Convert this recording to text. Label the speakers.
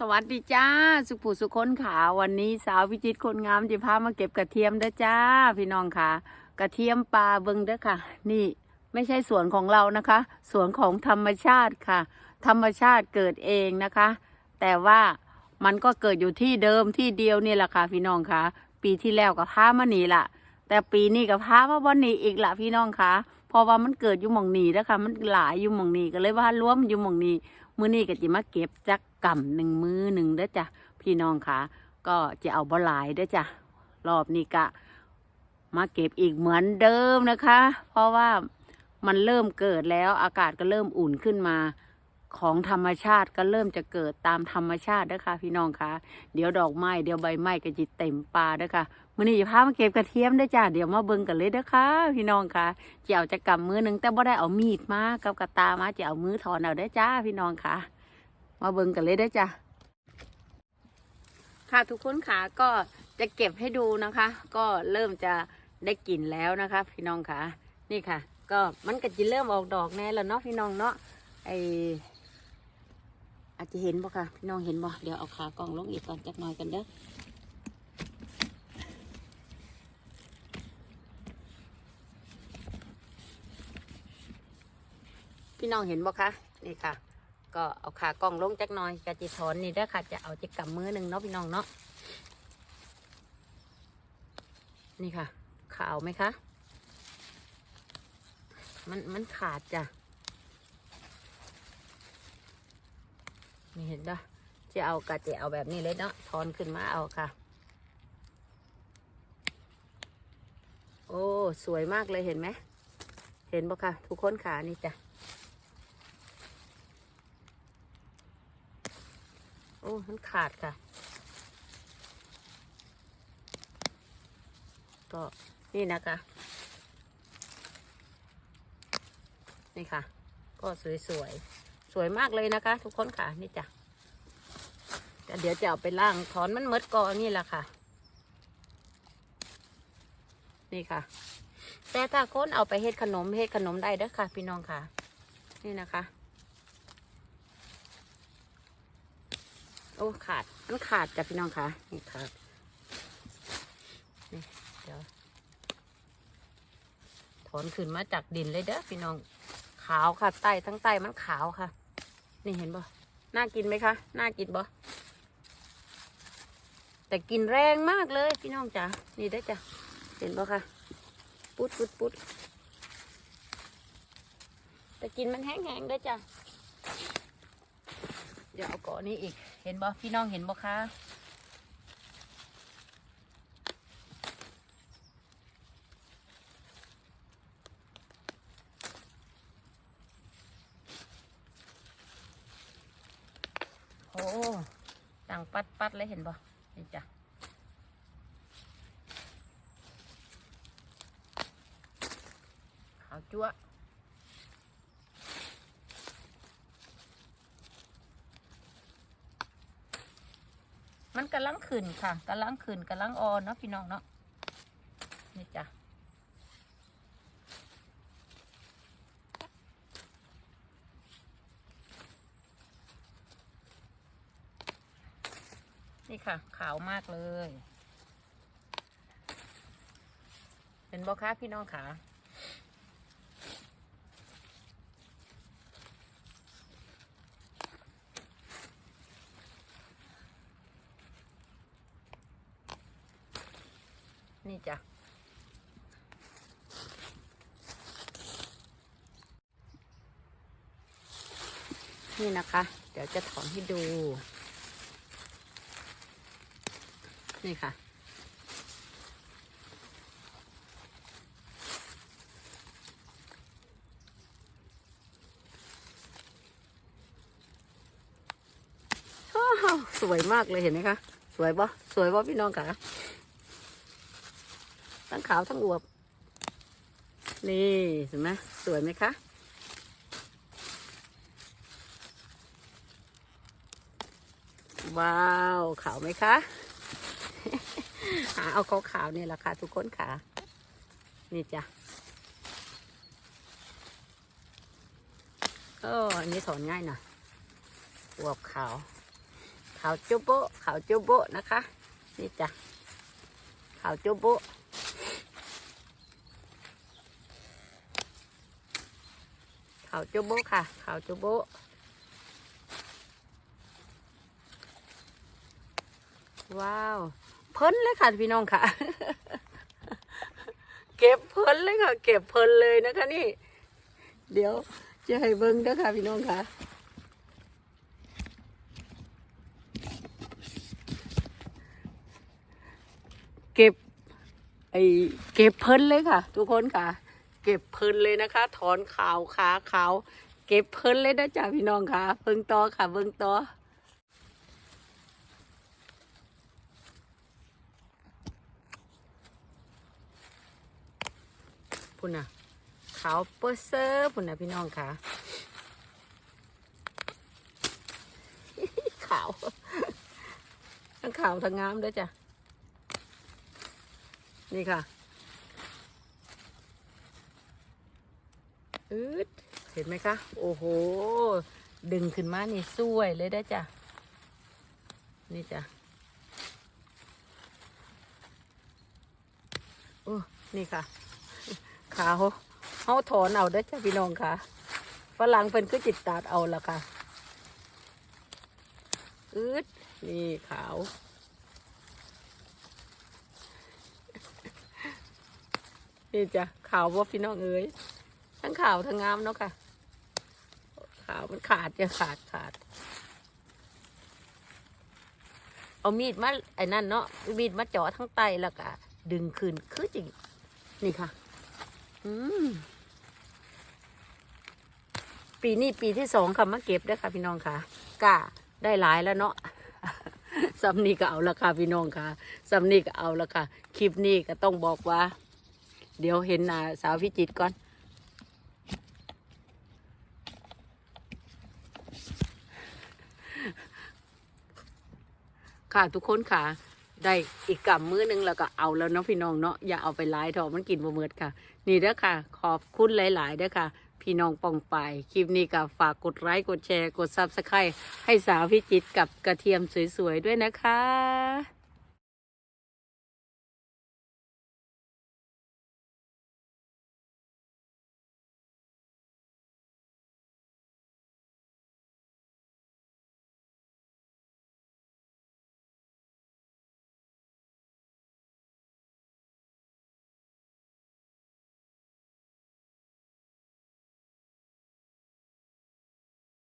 Speaker 1: สวัสดีจ้า สุขผู้สุขคนขาวันนี้สาวพิจิตคนงามจะพามาเก็บกระเทียมเด้อจ้า พี่น้องค่ะ กระเทียมปลาเบิงเด้อค่ะ นี่ไม่ใช่สวนของเรานะคะ สวนของธรรมชาติค่ะ ธรรมชาติเกิดเองนะคะ แต่ว่ามันก็เกิดอยู่ที่เดิมที่เดียวนี่แหละค่ะ พี่น้องค่ะ ปีที่แล้วก็พามาหนีละแต่ปีนี้ก็พามาวันนี้อีกละพี่น้องค่ะเพราะว่ามันเกิดอยู่หม่องหนี้นะคะมันหลายอยู่หม่องหนีก็เลยว่าร่วมอยู่หม่องหนี มื้อนี้ก็จะมาเก็บจักกำหนึ่งมือหนึ่งเด้อจ้ะพี่น้องค่ะ ก็จะเอาบ่หลายเด้อจ้ะรอบนี้กะ มาเก็บอีกเหมือนเดิมนะคะ เพราะว่ามันเริ่มเกิดแล้วอากาศก็เริ่มอุ่นขึ้นมา ของธรรมชาติก็เริ่มจะเกิดตามธรรมชาตินะคะพี่น้องคะเดี๋ยวดอกไม้เดี๋ยวใบไม้ก็จะเต็มป่าเด้อค่ะมื้อนี้จะพามาเก็บกระเทียมเด้จ้ะเดี๋ยวมาเบิ่งกันเลยเด้อค่ะพี่น้องค่ะจะเอาจะกำมือหนึ่งแต่บ่ได้เอามีดมากับกระตามาเจะเอามือถอนเอาเด้จ้าพี่น้องค่ะ มาเบิ่งกันเลยเด้จ้ะค่ะทุกคนค่ะก็จะเก็บให้ดูนะคะ ก็เริ่มจะได้กลิ่นแล้วนะคะ พี่น้องค่ะ นี่ค่ะ ก็มันก็จะเริ่มออกดอกแน่แล้วเนาะพี่น้องเนาะไอ อาจจะเห็นบ่ค่ะพี่น้องเห็นบ่เดี๋ยวเอาขากล่องลงอีกก่อนจักหน่อยกันเด้อพี่น้องเห็นบ่คะนี่ค่ะ ก็เอาขากล่องลงจักหน่อยกะจิถอนนี่เด้อค่ะ จะเอาจะกำมือหนึ่งเนาะพี่น้องเนาะนี่ค่ะขาวไหมคะ มันมันขาดจ้ะ นี่เห็นปะจะเอากะจะเอาแบบนี้เลยเนาะถอนขึ้นมาเอาค่ะ โอ้สวยมากเลยเห็นไหมเห็นปะคะทุกคนขานี่จ้ะโอ้มันขาดค่ะ ก็นี่นะคะนี่ค่ะ ก็สวยสวยๆ วยมากเลยนะคะ ทุกคนค่ะนี่จ้ะแต่เดี๋ยวจะเอาไปล่างถอนมันเมดกอนี่แหละค่ะ นี่ค่ะ แต่ถ้าคนเอาไปเฮ็ดขนมเฮ็ดขนมได้เด้อค่ะ พี่น้องค่ะ นี่นะคะโอ้ขาดมันขาดจ้ะพี่น้องค่ะนี่ขาดนี่เดี๋ยวถอนขึ้นมาจากดินเลยเด้อพี่น้องขาวค่ะใต้ทั้งใต้มันขาวค่ะ นี่เห็นบ่น่ากินไหมคะ น่ากินบ่แต่กินแรงมากเลยพี่น้องจ๋า นี่ได้จ้ะ เห็นบ่คะปุ๊ดปุ๊ดปุ๊ดแต่กินมันแห้งๆได้จ้ะ เดี๋ยวเอาเกาะนี้อีก เห็นบ่พี่น้องเห็นบ่คะ โอ้ดังปัดปัดเลยเห็นบ่นี่จ้ะขาวจั๊วมันกำลังขึ้นค่ะกำลังขึ้นกำลังออนเนาะพี่น้องเนาะนี่จ้ะี่ค่ะ ขาวมากเลย เป็นบอคะพี่น้องขานี่จ้ะ นี่นะคะ เดี๋ยวจะถอนให้ดู นี่ค่ะ สวยมากเลยเห็นไหมคะ สวยปะสวยปะพี่น้องคะทั้งขาวทั้งอวบ นี่เห็นไหมสวยไหมคะว้าว ขาวไหมคะ หาเอาขาวขาวๆเนี่ยแหละค่ะทุกคนค่ะ นี่จ้ะโอ้อันนี้ถอนง่ายหน่อยอวบขาว ขาวจุโบขาวจุโบนะคะ นี่จ้ะ ขาวจุโบขาวจุโบค่ะ ขาวจุโบว้าว เพิ่นเลยค่ะพี่น้องค่ะ เก็บเพิ่นเลยค่ะ เก็บเพิ่นเลยนะคะนี่ เดี๋ยวจะให้เบิ้งเด้อค่ะพี่น้องค่ะเก็บไอเก็บเพิ่นเลยค่ะ ทุกคนค่ะ เก็บเพิ่นเลยนะคะ ถอนขาวขาขาวเก็บเพิ่นเลยนะจ๊ะพี่น้องค่ะเบิ้งต่อค่ะเบิ้งต่อ พุ่นน่ะขาวเปอร์เซอร์พุ่นน่ะพี่น้องค่ะ ขาว ทั้งขาวทั้งงามเด้วยจ้ะ นี่ค่ะอืดเห็นไหมคะ โอ้โห ดึงขึ้นมานี่สวยเลยได้จ้ะ นี่จ้ะโอ้นี่ค่ะ ขาวเขาถอนเอาได้จ้ะพี่น้องค่ะฝรั่งเป็นคือจิตตาดเอาละค่ะอืดนี่ขาวนี่จ้ะขาวว่าพี่น้องเอ้ยทั้งขาวทั้งงามเนาะค่ะ ขาวมันขาดจะขาดขาด เอามีดมาไอ้นั่นเนาะมีดมาเจาะทั้งไตแล้วก็ดึงขึ้นคือจริงนี่ค่ะ ปีนี้ปีที่สองค่ะมาเก็บได้ค่ะพี่น้องค่ะกะได้หลายแล้วเนาะสำนีก็เอาละค่ะพี่น้องค่ะสำนีก็เอาละค่ะ คลิปนี้ก็ต้องบอกว่า เดี๋ยวเห็นนาสาวพิจิตก่อน ค่ะทุกคนค่ะ ได้อีกกำมือหนึงแล้วก็เอาแล้วเนาะพี่น้องเนาะอย่าเอาไปหลายเถอะมันกินบ่เมิดค่ะ นี่เด้อค่ะ ขอบคุณหลายๆเด้อค่ะ พี่น้องปองไปคลิปนี้ก็ฝากกดไลค์กดแชร์กดซับสไครต์ให้สาวพิจิตกับกระเทียมสวยๆด้วยนะคะ